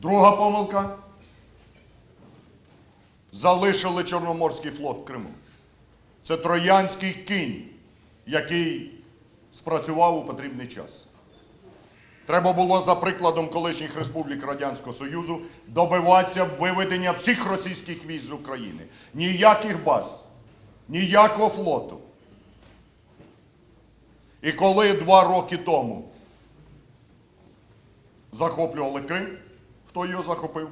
Друга помилка. Залишили Чорноморський флот в Криму. Це троянський кінь, який спрацював у потрібний час. Треба було за прикладом колишніх республік Радянського Союзу добиватися виведення всіх російських військ з України. Ніяких баз, ніякого флоту. І коли два роки тому захоплювали Крим, хто його захопив?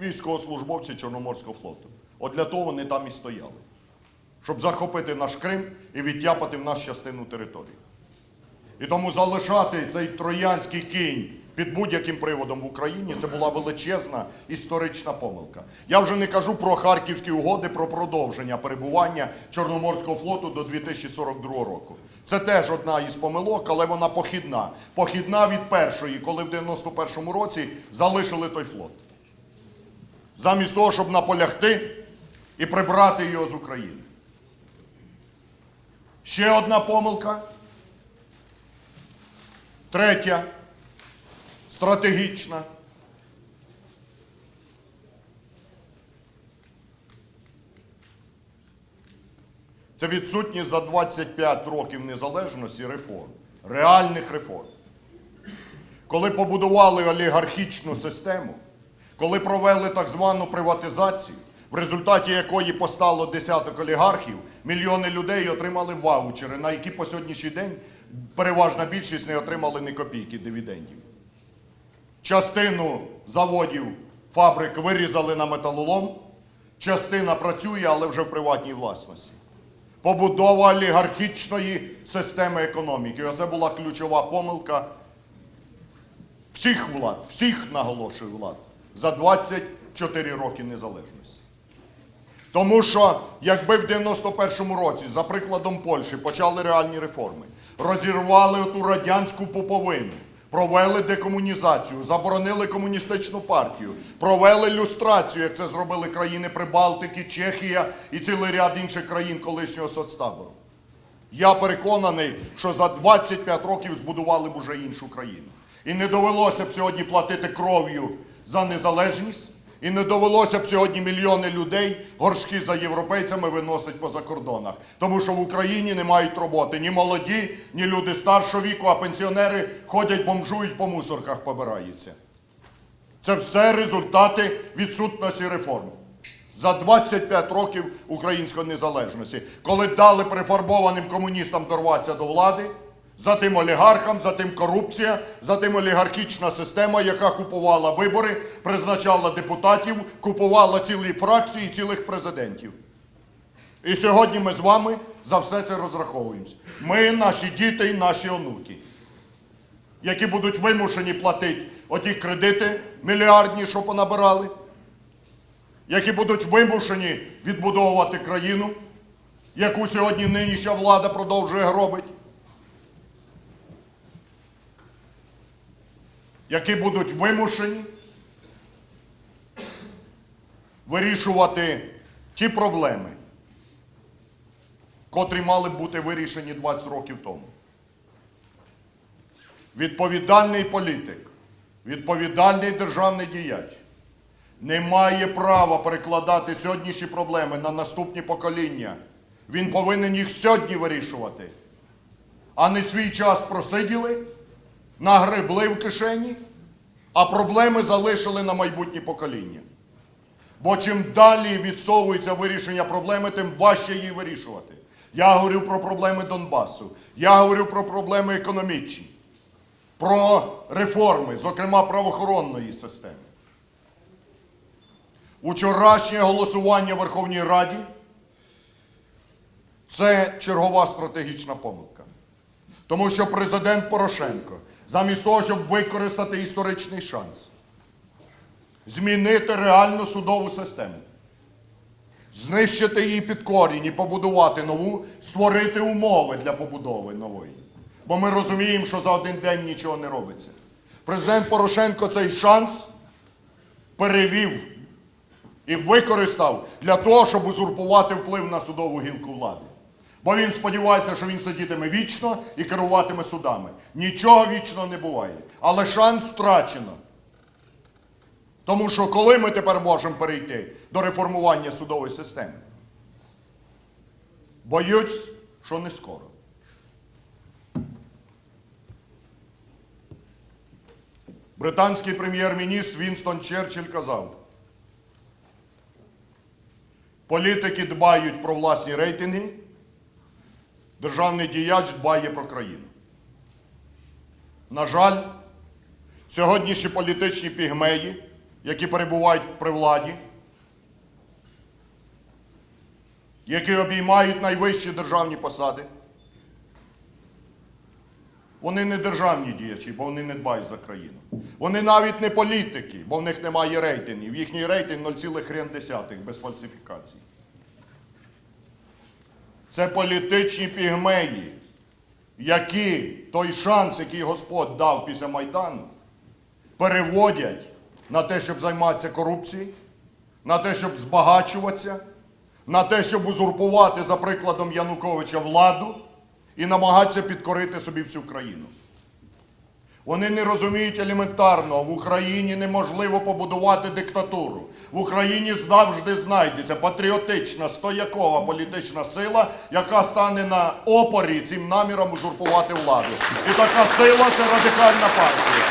Військовослужбовці Чорноморського флоту. От для того вони там і стояли. Щоб захопити наш Крим і відтяпати в нашу частину території. І тому залишати цей троянський кінь під будь-яким приводом в Україні це була величезна історична помилка. Я вже не кажу про харківські угоди про продовження перебування Чорноморського флоту до 2042 року. Це теж одна із помилок, але вона похідна. Похідна від першої, коли в 91-му році залишили той флот. Замість того, щоб наполягти і прибрати його з України. Ще одна помилка. Третя, стратегічна. Це відсутність за 25 років незалежності реформ, реальних реформ. Коли побудували олігархічну систему, коли провели так звану приватизацію, в результаті якої постало десяток олігархів, мільйони людей отримали ваучери, на які по сьогоднішній день переважна більшість не отримали ні копійки дивідендів. Частину заводів, фабрик вирізали на металолом, частина працює, але вже в приватній власності. Побудова олігархічної системи економіки. Оце була ключова помилка всіх влад, всіх наголошую влад за 24 роки незалежності. Тому що, якби в 91-му році, за прикладом Польщі, почали реальні реформи, розірвали оту радянську пуповину, провели декомунізацію, заборонили комуністичну партію, провели люстрацію, як це зробили країни Прибалтики, Чехія і цілий ряд інших країн колишнього соцтабору. Я переконаний, що за 25 років збудували б уже іншу країну. І не довелося б сьогодні платити кров'ю за незалежність, і не довелося б сьогодні мільйони людей горшки за європейцями виносить по закордонах. Тому що в Україні не мають роботи ні молоді, ні люди старшого віку, а пенсіонери ходять, бомжують по мусорках, побираються. Це все результати відсутності реформ. За 25 років української незалежності, коли дали перефарбованим комуністам дорватися до влади, за тим олігархам, за тим корупція, за тим олігархічна система, яка купувала вибори, призначала депутатів, купувала цілі фракції, цілих президентів. І сьогодні ми з вами за все це розраховуємось. Ми, наші діти і наші онуки, які будуть вимушені платити оті кредити мільярдні, що понабирали, які будуть вимушені відбудовувати країну, яку сьогодні нинішня влада продовжує гробити. Які будуть вимушені вирішувати ті проблеми, котрі мали б бути вирішені 20 років тому. Відповідальний політик, відповідальний державний діяч не має права перекладати сьогоднішні проблеми на наступні покоління. Він повинен їх сьогодні вирішувати, а не свій час просиділи нагребли в кишені, а проблеми залишили на майбутнє покоління. Бо чим далі відсовується вирішення проблеми, тим важче її вирішувати. Я говорю про проблеми Донбасу, я говорю про проблеми економічні, про реформи, зокрема правоохоронної системи. Учорашнє голосування в Верховній Раді це чергова стратегічна помилка. Тому що президент Порошенко, замість того, щоб використати історичний шанс, змінити реальну судову систему, знищити її під корінь і побудувати нову, створити умови для побудови нової. Бо ми розуміємо, що за один день нічого не робиться. Президент Порошенко цей шанс перевів і використав для того, щоб узурпувати вплив на судову гілку влади. Бо він сподівається, що він сидітиме вічно і керуватиме судами. Нічого вічно не буває. Але шанс втрачено. Тому що коли ми тепер можемо перейти до реформування судової системи? Боюсь, що не скоро. Британський прем'єр-міністр Вінстон Черчилль казав, політики дбають про власні рейтинги, державний діяч дбає про країну. На жаль, сьогоднішні політичні пігмеї, які перебувають при владі, які обіймають найвищі державні посади, вони не державні діячі, бо вони не дбають за країну. Вони навіть не політики, бо в них немає рейтингів. Їхній рейтинг 0,1 без фальсифікацій. Це політичні пігмеї, які той шанс, який Господь дав після Майдану, переводять на те, щоб займатися корупцією, на те, щоб збагачуватися, на те, щоб узурпувати, за прикладом Януковича, владу і намагатися підкорити собі всю країну. Вони не розуміють елементарно, в Україні неможливо побудувати диктатуру. В Україні завжди знайдеться патріотична, стоякова політична сила, яка стане на опорі цим намірам узурпувати владу. І така сила це радикальна партія.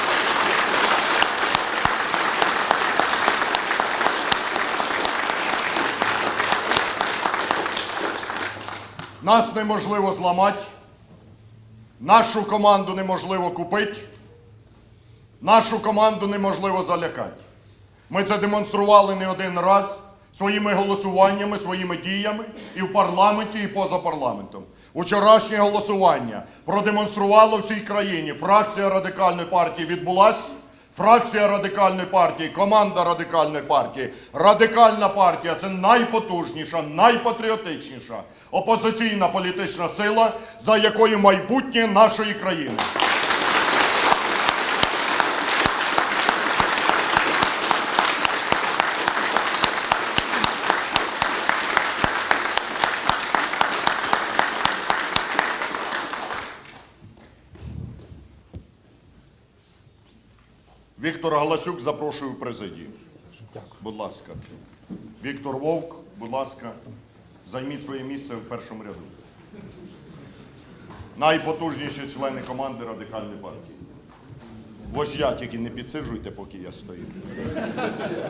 Нас неможливо зламати, нашу команду неможливо купити, нашу команду неможливо залякати. Ми це демонстрували не один раз своїми голосуваннями, своїми діями і в парламенті, і поза парламентом. Учорашнє голосування продемонструвало всій країні. Фракція радикальної партії відбулась. Фракція радикальної партії, команда радикальної партії, радикальна партія це найпотужніша, найпатріотичніша опозиційна політична сила, за якою майбутнє нашої країни. Віктор Галасюк запрошую в президію. Будь ласка. Віктор Вовк, будь ласка, займіть своє місце в першому ряду. Найпотужніші члени команди радикальної партії. Вождя тільки не підсиджуйте, поки я стою.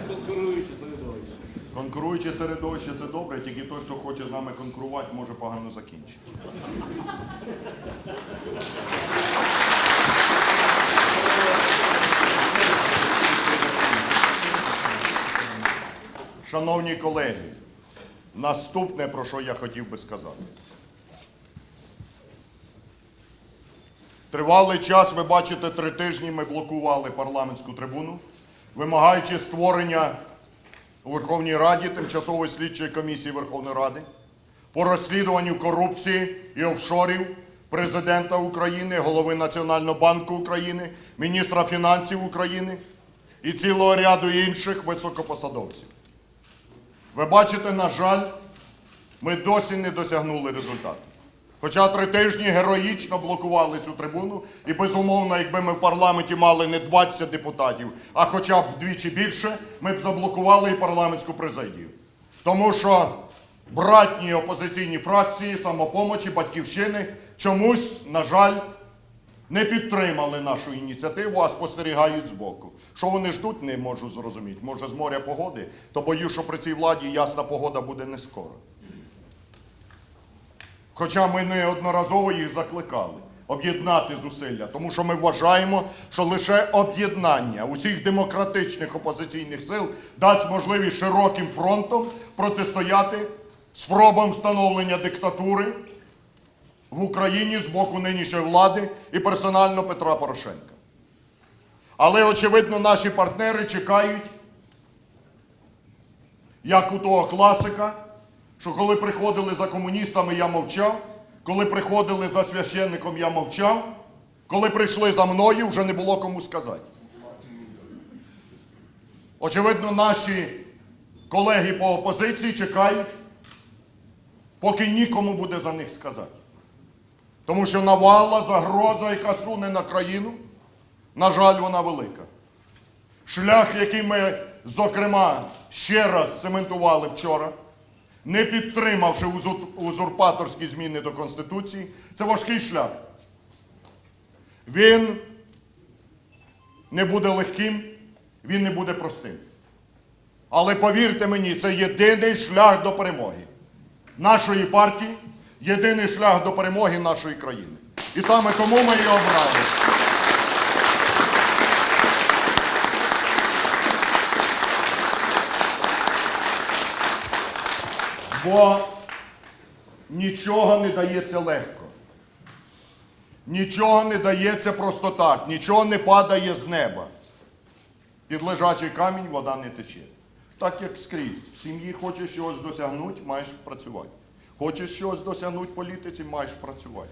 Конкуруючи середовище. Конкуруюче середовище це добре, тільки той, хто хоче з нами конкурувати, може погано закінчити. Шановні колеги, наступне, про що я хотів би сказати. Тривалий час, ви бачите, три тижні ми блокували парламентську трибуну, вимагаючи створення у Верховній Раді Тимчасової слідчої комісії Верховної Ради по розслідуванню корупції і офшорів президента України, голови Національного банку України, міністра фінансів України і цілого ряду інших високопосадовців. Ви бачите, на жаль, ми досі не досягнули результату. Хоча три тижні героїчно блокували цю трибуну, і безумовно, якби ми в парламенті мали не 20 депутатів, а хоча б вдвічі більше, ми б заблокували і парламентську президію. Тому що братні опозиційні фракції, самопомочі, батьківщини чомусь, на жаль, не підтримали нашу ініціативу, а спостерігають збоку. Що вони ждуть, не можу зрозуміти. Може, з моря погоди, то боюсь, що при цій владі ясна погода буде не скоро. Хоча ми неодноразово їх закликали об'єднати зусилля, тому що ми вважаємо, що лише об'єднання усіх демократичних опозиційних сил дасть можливість широким фронтом протистояти спробам встановлення диктатури в Україні з боку нинішньої влади і персонально Петра Порошенка. Але, очевидно, наші партнери чекають, як у того класика, що коли приходили за комуністами, я мовчав, коли приходили за священником, я мовчав, коли прийшли за мною, вже не було кому сказати. Очевидно, наші колеги по опозиції чекають, поки нікому буде за них сказати. Тому що навала, загроза, яка суне на країну, на жаль, вона велика. шлях, який ми, зокрема, ще раз цементували вчора, не підтримавши узурпаторські зміни до Конституції, це важкий шлях. Він не буде легким, він не буде простим. Але повірте мені, це єдиний шлях до перемоги нашої партії, єдиний шлях до перемоги нашої країни. І саме тому ми її обрали. Бо нічого не дається легко. Нічого не дається просто так, нічого не падає з неба. Під лежачий камінь вода не тече. Так як скрізь. В сім'ї хочеш чогось досягнути, маєш працювати. Хочеш чогось досягнути в політиці, маєш працювати.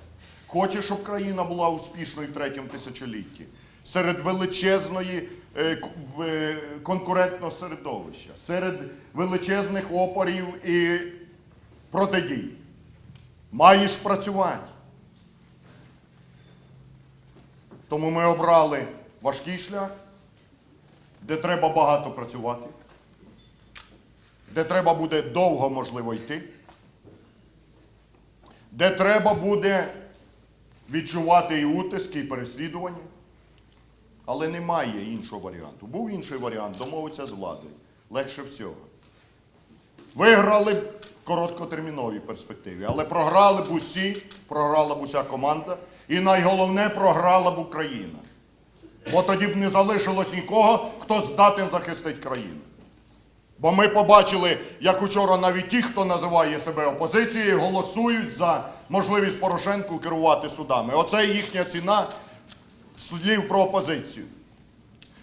Хочеш, щоб країна була успішною в третьому тисячолітті. Серед величезної е, е, конкурентного середовища, серед величезних опорів і протидій. Маєш працювати. Тому ми обрали важкий шлях, де треба багато працювати, де треба буде довго, можливо, йти, де треба буде відчувати і утиски, і переслідування. Але немає іншого варіанту. Був інший варіант домовитися з владою. Легше всього. Виграли б короткотерміновій перспективі, але програли б усі, програла б уся команда, і найголовне програла б Україна. Бо тоді б не залишилось нікого, хто здатен захистити країну. Бо ми побачили, як учора навіть ті, хто називає себе опозицією, голосують за можливість Порошенку керувати судами. Оце їхня ціна слів про опозицію.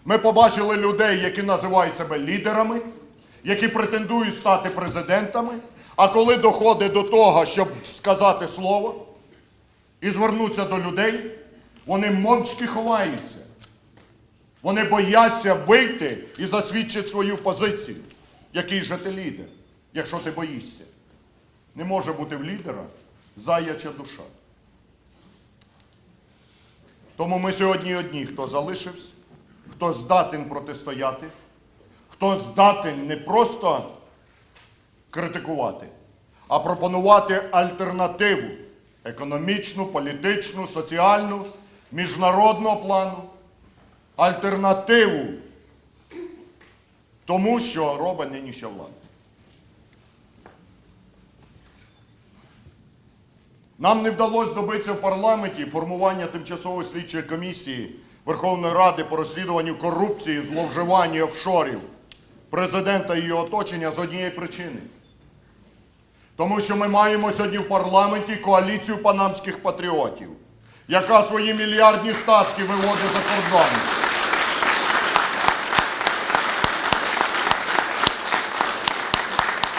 Ми побачили людей, які називають себе лідерами, які претендують стати президентами, а коли доходить до того, щоб сказати слово і звернутися до людей, вони мовчки ховаються. Вони бояться вийти і засвідчити свою позицію. Який же ти лідер, якщо ти боїшся? Не може бути в лідера заяча душа. Тому ми сьогодні одні, хто залишився, хто здатен протистояти, хто здатен не просто критикувати, а пропонувати альтернативу економічну, політичну, соціальну, міжнародного плану, альтернативу тому, що робить нинішня влада. Нам не вдалося добитися в парламенті формування тимчасової слідчої комісії Верховної Ради по розслідуванню корупції, зловживання офшорів президента і його оточення з однієї причини. Тому що ми маємо сьогодні в парламенті коаліцію панамських патріотів, яка свої мільярдні статки виводить за кордон.